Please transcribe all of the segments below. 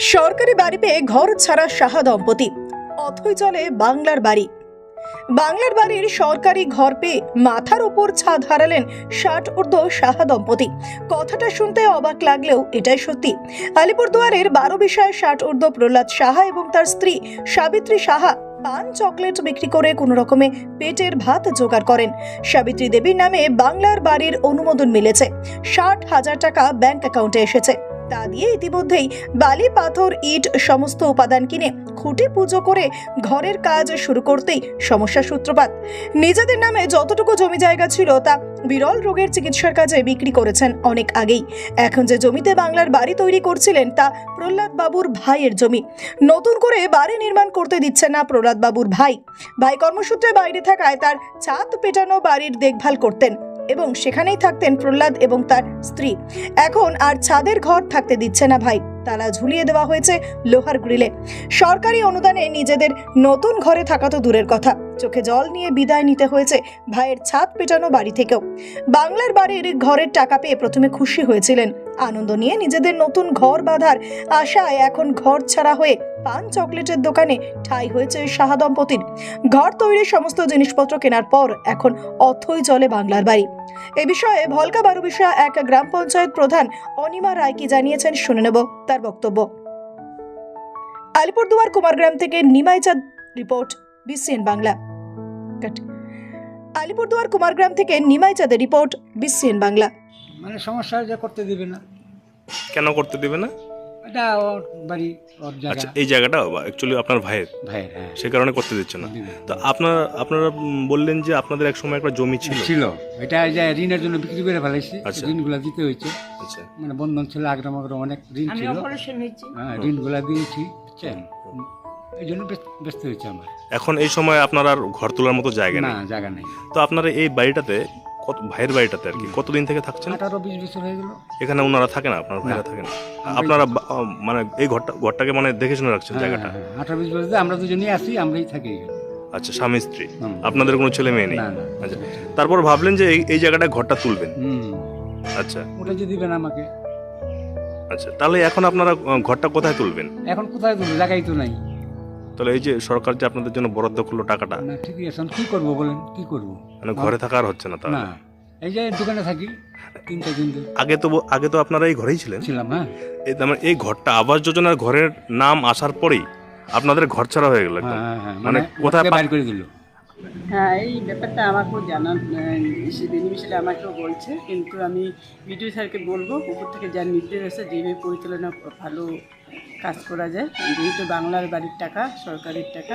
সরকারি বাড়ি পেয়ে ঘর ছাড়া সাহা দম্পতি। অথই চলে বাংলার বাড়ি। বাংলার বাড়ির সরকারি ঘর পেয়ে মাথার ওপর ছাদ হারালেন ষাট ঊর্ধ্ব সাহা দম্পতি। কথাটা শুনতে অবাক লাগলেও এটাই সত্যি। আলিপুরদুয়ারের বারো বিষয়ে ষাট ঊর্ধ্ব প্রহ্লাদ সাহা এবং তার স্ত্রী সাবিত্রী সাহা পান চকলেট বিক্রি করে কোনো রকমে পেটের ভাত জোগাড় করেন। সাবিত্রী দেবীর নামে বাংলার বাড়ির অনুমোদন মিলেছে। ষাট হাজার টাকা ব্যাংক অ্যাকাউন্টে এসেছে। তা দিয়ে ইতিমধ্যেই বালি, পাথর, ইট সমস্ত উপাদান কিনে খুঁটি পুজো করে ঘরের কাজ শুরু করতেই সমস্যা সূত্রপাত। নিজেদের নামে যতটুকু জমি জায়গা ছিল তা বিরল রোগের চিকিৎসার কাজে বিক্রি করেছেন অনেক আগেই। এখন যে জমিতে বাংলার বাড়ি তৈরি করছিলেন তা প্রহ্লাদ বাবুর ভাইয়ের জমি। নতুন করে বাড়ি নির্মাণ করতে দিচ্ছেন না প্রহ্লাদ বাবুর ভাই। ভাই কর্মসূত্রে বাইরে থাকায় তার ছাদ পেটানো বাড়ির দেখভাল করতেন। এবং সেখানেই থাকতেন প্রহ্লাদ এবং তার স্ত্রী। এখন আর ছাদের ঘর থাকতে দিচ্ছে না ভাই। তালা ঝুলিয়ে দেওয়া হয়েছে লোহার গ্রিলে। সরকারি অনুদানে নিজেদের নতুন ঘরে থাকা তো দূরের কথা। চোখে জল নিয়ে বিদায় নিতে হয়েছে ভাইয়ের ছাদ পেটানো বাড়ি থেকেও। বাংলার বাড়ির ঘরের টাকা পেয়ে প্রথমে খুশি হয়েছিলেন। আনন্দ নিয়ে নিজেদের নতুন ঘর বাঁধার আশায় এখন ঘর ছাড়া হয়ে পান চকলেটের দোকানে ঠাই হয়েছে সাহা দম্পতির। ঘর তৈরির সমস্ত জিনিসপত্র কেনার পর এখন অথই চলে বাংলার বাড়ি। এ বিষয়ে ভলকা বারুবিশা বিষয়া এক গ্রাম পঞ্চায়েত প্রধান অনিমা রায় কি জানিয়েছেন শুনে নেব তার বক্তব্য। আলিপুরদুয়ার কুমারগ্রাম থেকে Nimaichand report BCN Bangla. Cut. Alipurduar Kumargram থেকে নিমাইচাঁদের রিপোর্ট বিসিএন বাংলা। মানে সমস্যা যে করতে দিবে না। কেন করতে দেবে না? এটা ওর বাড়ি ওর জায়গা। আচ্ছা এই জায়গাটা অ্যাকচুয়ালি আপনার ভাইয়ের? ভাইয়ের হ্যাঁ। সে কারণে করতে দিচ্ছে না। তো আপনার আপনারা বললেন যে আপনাদের এক সময় একটা জমি ছিল। ছিল। এটা এই যে ঋণের জন্য বিক্রি করে ফেলাইছি। আচ্ছা। ঋণগুলা দিতে হয়েছে। আচ্ছা। মানে বন্ধন ছিল আগ্রাম আগ্রাম অনেক ঋণ ছিল। হ্যাঁ ঋণগুলা দিয়েছি বুঝছেন? এই জন্য ব্যস্ত- ব্যস্ত হয়েছে আমার। এখন এই সময় আপনার আর ঘর তোলার মতো জায়গা না জায়গা নেই। তো আপনারা এই বাড়িটাতে কত ভাইয়ের বাড়িটাতে আর কি? কতদিন থেকে থাকছেন? আঠারো বিশ বছর হয়ে গেল। এখানে ওনারা থাকে না আপনার ভাইরা থাকে না আপনারা বা- মানে এই ঘরটা ঘরটাকে মানে দেখে শুনে রাখছেন জায়গাটা? হ্যাঁ, হ্যাঁ, আঠারো বিশ বছর ধরে আমরা দুজনেই আছি আমরাই থাকি এখানে। আচ্ছা স্বামী স্ত্রী? হুম। আপনাদের কোনো ছেলে মেয়ে নেই? না না আচ্ছা। তারপর ভাবলেন যে এই- এই জায়গাটায় ঘরটা তুলবেন। হুম। আচ্ছা। ওটা যে দিবেন আমাকে। আচ্ছা তাহলে এখন আপনারা আহ, ঘরটা কোথায় তুলবেন? এখন কোথায় দেবো জায়গাই তো নাই। তাহলে এই যে সরকার যে আপনাদের জন্য বরাদ্দ করল টাকাটা না ঠিকই আছে। কি করব বলেন? কি করব? মানে ঘরে থাকা আর হচ্ছে না তাহলে? না। এই যে দোকানে থাকি তিনটা দিন আগে তো আগে তো আপনারা এই ঘরেই ছিলেন। ছিলাম হ্যাঁ। এই তার মানে এই ঘরটা আবাস যোজনার ঘরের নাম আসার পরেই আপনাদের ঘর ছাড়া হয়ে গেল হ্যাঁ, হ্যাঁ, হ্যাঁ, মানে মানে কোথায় বাইর করে দিল। হ্যাঁ এই ব্যাপারটা আমাকেও জানান বেনিফিশিয়ালি আমাকেও বলছে। কিন্তু আমি ভিডিও স্যারকে বলব উপর থেকে যার নির্দেশ আছে যেভাবে পরিচালনা ভালো কাজ করা যায়। যেহেতু বাংলার বাড়ির টাকা সরকারের টাকা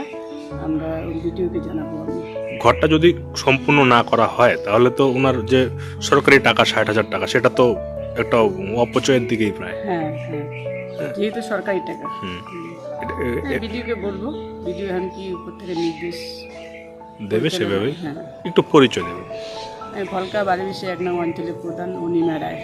আমরা ওই ভিডিওকে জানাব। ঘরটা যদি সম্পূর্ণ না করা হয় তাহলে তো ওনার যে সরকারি টাকা ষাট হাজার টাকা সেটা তো একটা অপচয়ের দিকেই প্রায়। হ্যাঁ হ্যাঁ। যেহেতু সরকারি টাকা। এ- হ্যাঁ বলব। ভিডিও এখন কি উপর থেকে নির্দেশ দেবে সেভাবেই? হ্যাঁ। একটু পরিচয় দেবে। ভলকা বাড়ি এক নং অঞ্চলের প্রধান অনিমা রায়।